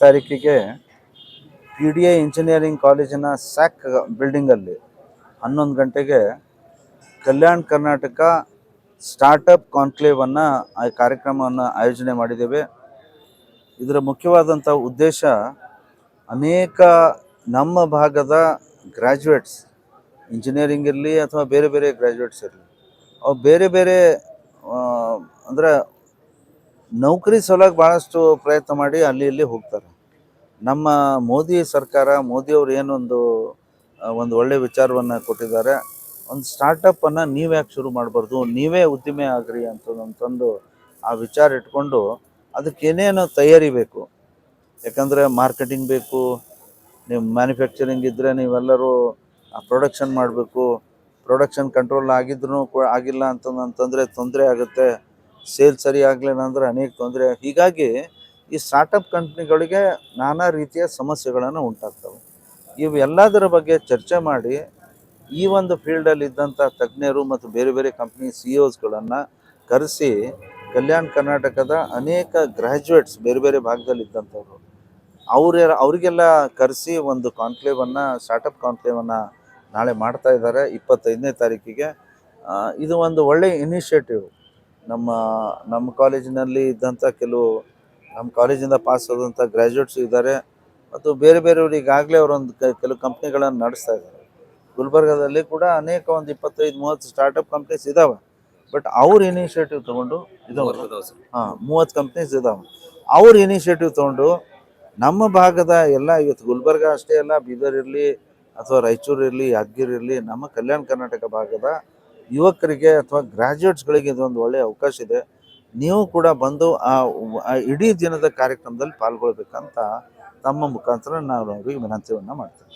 ತಾರೀಕಿಗೆ P D A engineering ಕಾಲೇಜಿನ ಸ್ಯಾಕ್ ಬಿಲ್ಡಿಂಗಲ್ಲಿ ಹನ್ನೊಂದು ಗಂಟೆಗೆ ಕಲ್ಯಾಣ ಕರ್ನಾಟಕ ಸ್ಟಾರ್ಟಪ್ ಕಾನ್ಕ್ಲೇವನ್ನು, ಆ ಕಾರ್ಯಕ್ರಮವನ್ನು ಆಯೋಜನೆ ಮಾಡಿದ್ದೇವೆ. ಇದರ ಮುಖ್ಯವಾದಂಥ ಉದ್ದೇಶ ಅನೇಕ ನಮ್ಮ ಭಾಗದ ಗ್ರ್ಯಾಜುಯೇಟ್ಸ್ ಇಂಜಿನಿಯರಿಂಗ್ ಇರಲಿ ಅಥವಾ ಬೇರೆ ಬೇರೆ ಗ್ರ್ಯಾಜುಯೇಟ್ಸ್ ಇರಲಿ, ಅವು ಬೇರೆ ಬೇರೆ ಅಂದರೆ ನೌಕರಿ ಸಲುವಾಗಿ ಭಾಳಷ್ಟು ಪ್ರಯತ್ನ ಮಾಡಿ ಅಲ್ಲಿ ಇಲ್ಲಿ ಹೋಗ್ತಾರೆ. ನಮ್ಮ ಮೋದಿ ಸರ್ಕಾರ ಮೋದಿಯವರು ಏನೊಂದು ಒಂದು ಒಳ್ಳೆ ವಿಚಾರವನ್ನು ಕೊಟ್ಟಿದ್ದಾರೆ. ಒಂದು ಸ್ಟಾರ್ಟಪ್ಪನ್ನು ನೀವು ಯಾಕೆ ಶುರು ಮಾಡಬಾರ್ದು? ನೀವೇ ಉದ್ದಿಮೆ ಆಗ್ರಿ ಅಂತಂದು ಆ ವಿಚಾರ ಇಟ್ಕೊಂಡು ಅದಕ್ಕೆ ಏನೇನು ತಯಾರಿ ಬೇಕು. ಯಾಕಂದರೆ ಮಾರ್ಕೆಟಿಂಗ್ ಬೇಕು, ನೀವು ಮ್ಯಾನುಫ್ಯಾಕ್ಚರಿಂಗ್ ಇದ್ದರೆ ನೀವೆಲ್ಲರೂ ಪ್ರೊಡಕ್ಷನ್ ಮಾಡಬೇಕು. ಪ್ರೊಡಕ್ಷನ್ ಕಂಟ್ರೋಲ್ ಆಗಿದ್ರೂ ಆಗಿಲ್ಲ ಅಂತಂದ್ರೆ ತೊಂದರೆ ಆಗುತ್ತೆ. ಸೇಲ್ ಸರಿ ಆಗಲಿಲ್ಲ ಅಂದರೆ ಅನೇಕ ತೊಂದರೆ. ಹೀಗಾಗಿ ಈ ಸ್ಟಾರ್ಟಪ್ ಕಂಪ್ನಿಗಳಿಗೆ ನಾನಾ ರೀತಿಯ ಸಮಸ್ಯೆಗಳನ್ನು ಉಂಟಾಗ್ತವೆ. ಇವೆಲ್ಲದರ ಬಗ್ಗೆ ಚರ್ಚೆ ಮಾಡಿ ಈ ಒಂದು ಫೀಲ್ಡಲ್ಲಿ ಇದ್ದಂಥ ತಜ್ಞರು ಮತ್ತು ಬೇರೆ ಬೇರೆ ಕಂಪ್ನಿ ಸಿ ಒಸ್ಗಳನ್ನು ಕರೆಸಿ ಕಲ್ಯಾಣ ಕರ್ನಾಟಕದ ಅನೇಕ ಗ್ರ್ಯಾಜುಯೇಟ್ಸ್ ಬೇರೆ ಬೇರೆ ಭಾಗದಲ್ಲಿ ಇದ್ದಂಥವ್ರು, ಅವ್ರ ಅವರಿಗೆಲ್ಲ ಕರೆಸಿ ಒಂದು ಕಾನ್ಕ್ಲೇವನ್ನು ಸ್ಟಾರ್ಟಪ್ ಕಾನ್ಕ್ಲೇವನ್ನು ನಾಳೆ ಮಾಡ್ತಾ ಇದ್ದಾರೆ. ಇಪ್ಪತ್ತೈದನೇ ತಾರೀಕಿಗೆ. ಇದು ಒಂದು ಒಳ್ಳೆಯ ಇನಿಷಿಯೇಟಿವ್ ನಮ್ಮ ನಮ್ಮ ಕಾಲೇಜಿನಲ್ಲಿ ಇದ್ದಂಥ ಕೆಲವು ನಮ್ಮ ಕಾಲೇಜಿಂದ ಪಾಸ್ ಆದಂಥ ಗ್ರ್ಯಾಜುಯೇಟ್ಸ್ ಇದ್ದಾರೆ. ಮತ್ತು ಬೇರೆ ಬೇರೆಯವರು ಈಗಾಗಲೇ ಅವರೊಂದು ಕ- ಕೆಲವು ಕಂಪ್ನಿಗಳನ್ನು ನಡೆಸ್ತಾ ಇದ್ದಾರೆ. ಗುಲ್ಬರ್ಗಾದಲ್ಲಿ ಕೂಡ ಅನೇಕ ಒಂದು ಇಪ್ಪತ್ತೈದು ಮೂವತ್ತು ಸ್ಟಾರ್ಟಪ್ ಕಂಪ್ನೀಸ್ ಇದ್ದಾವೆ ಬಟ್ ಅವ್ರ ಇನಿಷಿಯೇಟಿವ್ ತೊಗೊಂಡು ಇದಾವೆ ಹಾಂ ಮೂವತ್ತು ಕಂಪ್ನೀಸ್ ಇದ್ದಾವೆ ಅವ್ರ ಇನಿಷಿಯೇಟಿವ್ ತೊಗೊಂಡು ನಮ್ಮ ಭಾಗದ ಎಲ್ಲ ಇವತ್ತು ಗುಲ್ಬರ್ಗ ಅಷ್ಟೇ ಅಲ್ಲ ಬೀದರ್ ಇರಲಿ ಅಥವಾ ರಾಯಚೂರು ಇರಲಿ ಯಾದಗಿರಿ ಇರಲಿ ನಮ್ಮ ಕಲ್ಯಾಣ ಕರ್ನಾಟಕ ಭಾಗದ ಯುವಕರಿಗೆ ಅಥವಾ ಗ್ರ್ಯಾಜುಯೇಟ್ಸ್ಗಳಿಗೆ ಇದೊಂದು ಒಳ್ಳೆಯ ಅವಕಾಶ ಇದೆ. ನೀವು ಕೂಡ ಬಂದು ಆ ಆ ಇಡೀ ದಿನದ ಕಾರ್ಯಕ್ರಮದಲ್ಲಿ ಪಾಲ್ಗೊಳ್ಬೇಕಂತ ತಮ್ಮ ಮುಖಾಂತರ ನಾನು ಅವರಿಗೆ ವಿನಂತಿಯನ್ನು ಮಾಡ್ತೇನೆ.